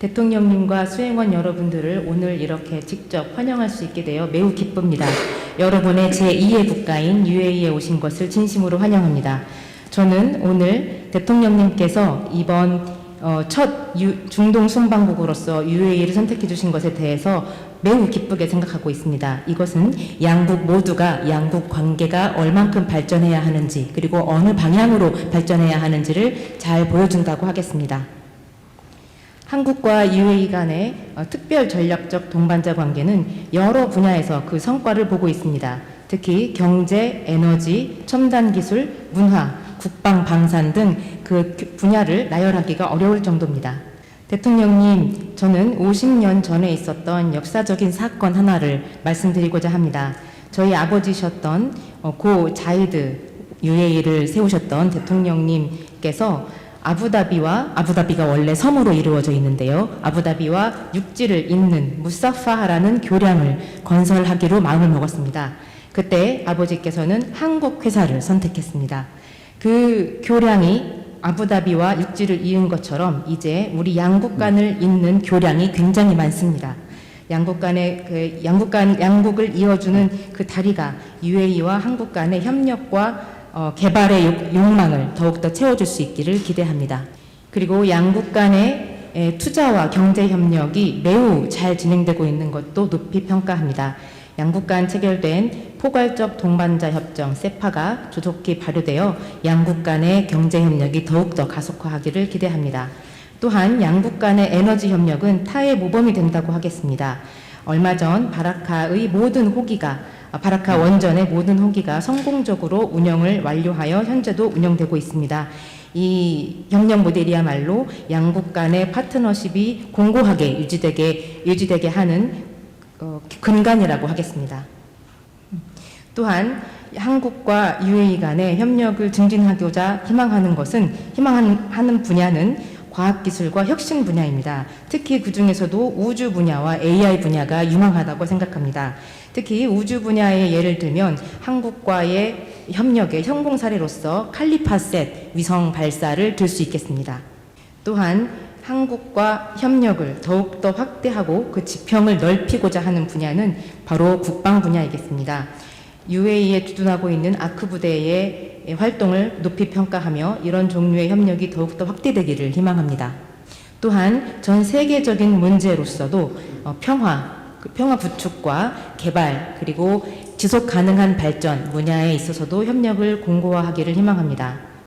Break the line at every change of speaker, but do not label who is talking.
대통령님과 수행원 여러분들을 오늘 이렇게 직접 환영할 수 있게 되어 매우 기쁩니다. 여러분의 제2의 국가인 UAE에 오신 것을 진심으로 환영합니다. 저는 오늘 대통령님께서 이번 어, 첫 유- 중동 순방국으로서 UAE를 선택해 주신 것에 대해서 매우 기쁘게 생각하고 있습니다. 이것은 양국 모두가 양국 관계가 얼만큼 발전해야 하는지 그리고 어느 방향으로 발전해야 하는지를 잘 보여준다고 하겠습니다. 한국과 UAE 간의 어, 특별 전략적 동반자 관계는 여러 분야에서 그 성과를 보고 있습니다. 특히 경제, 에너지, 첨단 기술, 문화, 국방, 방산 등 그 분야를 나열하기가 어려울 정도입니다. 대통령님, 저는 50년 전에 있었던 역사적인 사건 하나를 말씀드리고자 합니다. 저희 아버지셨던 어, 고 자이드 UAE를 세우셨던 대통령님께서 아부다비와 아부다비가 원래 섬으로 이루어져 있는데요. 아부다비와 육지를 잇는 무사파하라는 교량을 건설하기로 마음을 먹었습니다. 그때 아버지께서는 한국 회사를 선택했습니다. 그 교량이 아부다비와 육지를 이은 것처럼 이제 우리 양국 간을 잇는 교량이 굉장히 많습니다. 양국 간의 그 양국 간 양국을 이어주는 그 다리가 UAE와 한국 간의 협력과 어, 개발의 욕- 욕망을 더욱더 채워줄 수 있기를 기대합니다. 그리고 양국 간의 에, 투자와 경제 협력이 매우 잘 진행되고 있는 것도 높이 평가합니다. 양국 간 체결된 포괄적 동반자 협정 세파가 조속히 발효되어 양국 간의 경제 협력이 더욱더 가속화하기를 기대합니다. 또한 양국 간의 에너지 협력은 타의 모범이 된다고 하겠습니다. 얼마 전 바라카의 모든 호기가 아, 바라카 원전의 모든 호기가 성공적으로 운영을 완료하여 현재도 운영되고 있습니다. 이 협력 모델이야말로 양국 간의 파트너십이 공고하게 유지되게 유지되게 하는 어, 근간이라고 하겠습니다. 또한 한국과 UAE 간의 협력을 증진하고자 희망하는 것은 희망하는 분야는 과학기술과 혁신 분야입니다. 특히 그 중에서도 우주 분야와 AI 분야가 유망하다고 생각합니다. 특히 우주 분야의 예를 들면 한국과의 협력의 성공 사례로서 칼리파셋 위성 발사를 들 수 있겠습니다. 또한 한국과 협력을 더욱더 확대하고 그 지평을 넓히고자 하는 분야는 바로 국방 분야이겠습니다. UAE에 주둔하고 있는 아크 부대의 활동을 높이 평가하며 이런 종류의 협력이 더욱더 확대되기를 희망합니다. 또한 전 세계적인 문제로서도 어, 평화, 그 평화 구축과 개발 그리고 지속 가능한 발전 분야에 있어서도 협력을 공고화하기를 희망합니다.